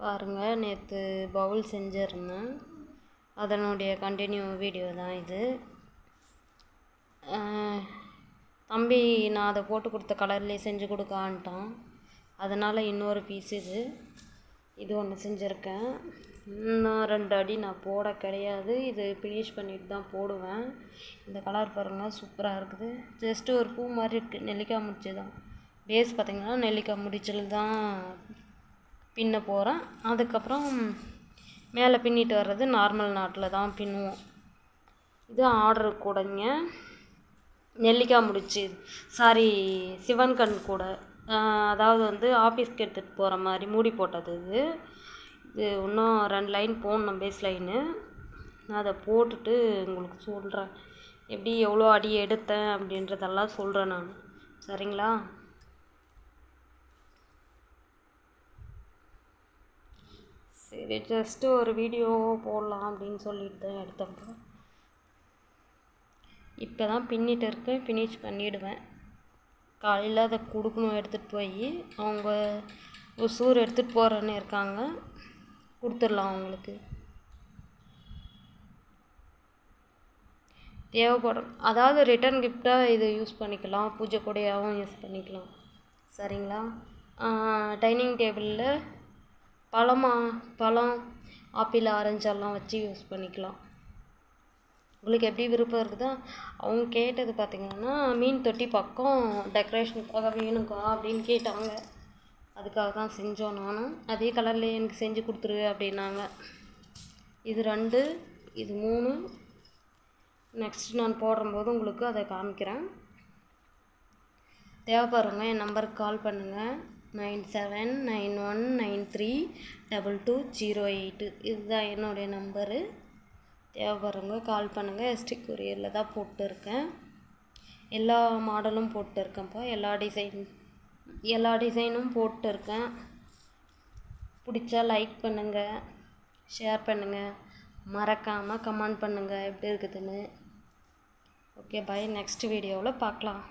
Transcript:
பாருங்கள் நேற்று பவுல் செஞ்சுருந்தேன். அதனுடைய கண்டினியூ வீடியோ தான் இது. தம்பி நான் அதை போட்டு கொடுத்த கலர்லேயே செஞ்சு கொடுக்கான்ட்டான். அதனால் இன்னொரு பீஸ் இது. இது ஒன்று செஞ்சுருக்கேன். இன்னும் ரெண்டு அடி நான் போட கிடையாது. இது ஃபினிஷ் பண்ணிட்டு தான் போடுவேன். இந்த கலர் பாருங்கள் சூப்பராக இருக்குது. ஜஸ்ட்டு ஒரு பூ மாதிரி இருக்குது நெல்லிக்காய் முடிச்சு தான் பேஸ் பார்த்திங்கன்னா நெல்லிக்காய் முடிச்சில் தான் பின்ன போகிறேன் அதுக்கப்புறம் மேலே பின்னிட்டு வர்றது நார்மல் நாட்டில் தான் பின்னுவோம். இது ஆர்டர் கூடங்க. நெல்லிக்காய் முடிச்சு சாரி சிவன் கண் கூட அதாவது வந்து ஆஃபீஸ்க்கு எடுத்துகிட்டு போகிற மாதிரி மூடி போட்டது இது. இது இன்னும் ரெண்டு லைன் போடணும் பேஸ் லைனு நான் அதை போட்டுட்டு உங்களுக்கு சொல்கிறேன் எப்படி எவ்வளோ அடி எடுத்தேன் அப்படின்றதெல்லாம் சொல்கிறேன் நான். சரிங்களா? சரி ஜஸ்ட்டு ஒரு வீடியோ போடலாம் அப்படின்னு சொல்லிட்டு தான் எடுத்தப்போ இப்போ தான் பின்னிட்டு இருக்கேன் ஃபினிஷ் பண்ணிவிடுவேன் காலையில் அதை கொடுக்கணும் எடுத்துகிட்டு போய் அவங்க ஒசூர் எடுத்துகிட்டு போகிறேன்னு இருக்காங்க. கொடுத்துடலாம் அவங்களுக்கு. தேவைப்படும். அதாவது ரிட்டர்ன் கிஃப்டாக இதை யூஸ் பண்ணிக்கலாம். பூஜை கூடையாகவும் யூஸ் பண்ணிக்கலாம். சரிங்களா? டைனிங் டேபிளில் பழமா? பழம் ஆப்பிள் ஆரஞ்சு எல்லாம் வச்சு யூஸ் பண்ணிக்கலாம். உங்களுக்கு எப்படி விருப்பம் இருக்குதோ அவங்க கேட்டது பார்த்திங்கன்னா மீன் தொட்டி பக்கம் டெக்கரேஷனுக்காக வேணுக்கா அப்படின்னு கேட்டாங்க. அதுக்காக தான் செஞ்சோம் நானும். அதே கலர்லேயே எனக்கு செஞ்சு கொடுத்துரு அப்படின்னாங்க. இது ரெண்டு இது மூணு. நெக்ஸ்ட் நான் போடும்போது உங்களுக்கு அதை காமிக்கிறேன். தேவைப்படுறவங்க என் நம்பருக்கு கால் பண்ணுங்கள் nine seven nine one nine three double two zero eight. இதுதான் என்னுடைய நம்பரு. தேவைப்படுறவங்க கால் பண்ணுங்கள் எஸ்டி கொரியரில் தான் போட்டிருக்கேன். எல்லா மாடலும் போட்டிருக்கேன்ப்பா. எல்லா டிசைன் எல்லா டிசைனும் போட்டிருக்கேன். பிடிச்சா லைக் பண்ணுங்கள் ஷேர் பண்ணுங்கள் மறக்காமல் கமெண்ட் பண்ணுங்கள் எப்படி இருக்குதுன்னு. ஓகே பாய் நெக்ஸ்ட் வீடியோவில் பார்க்கலாம்.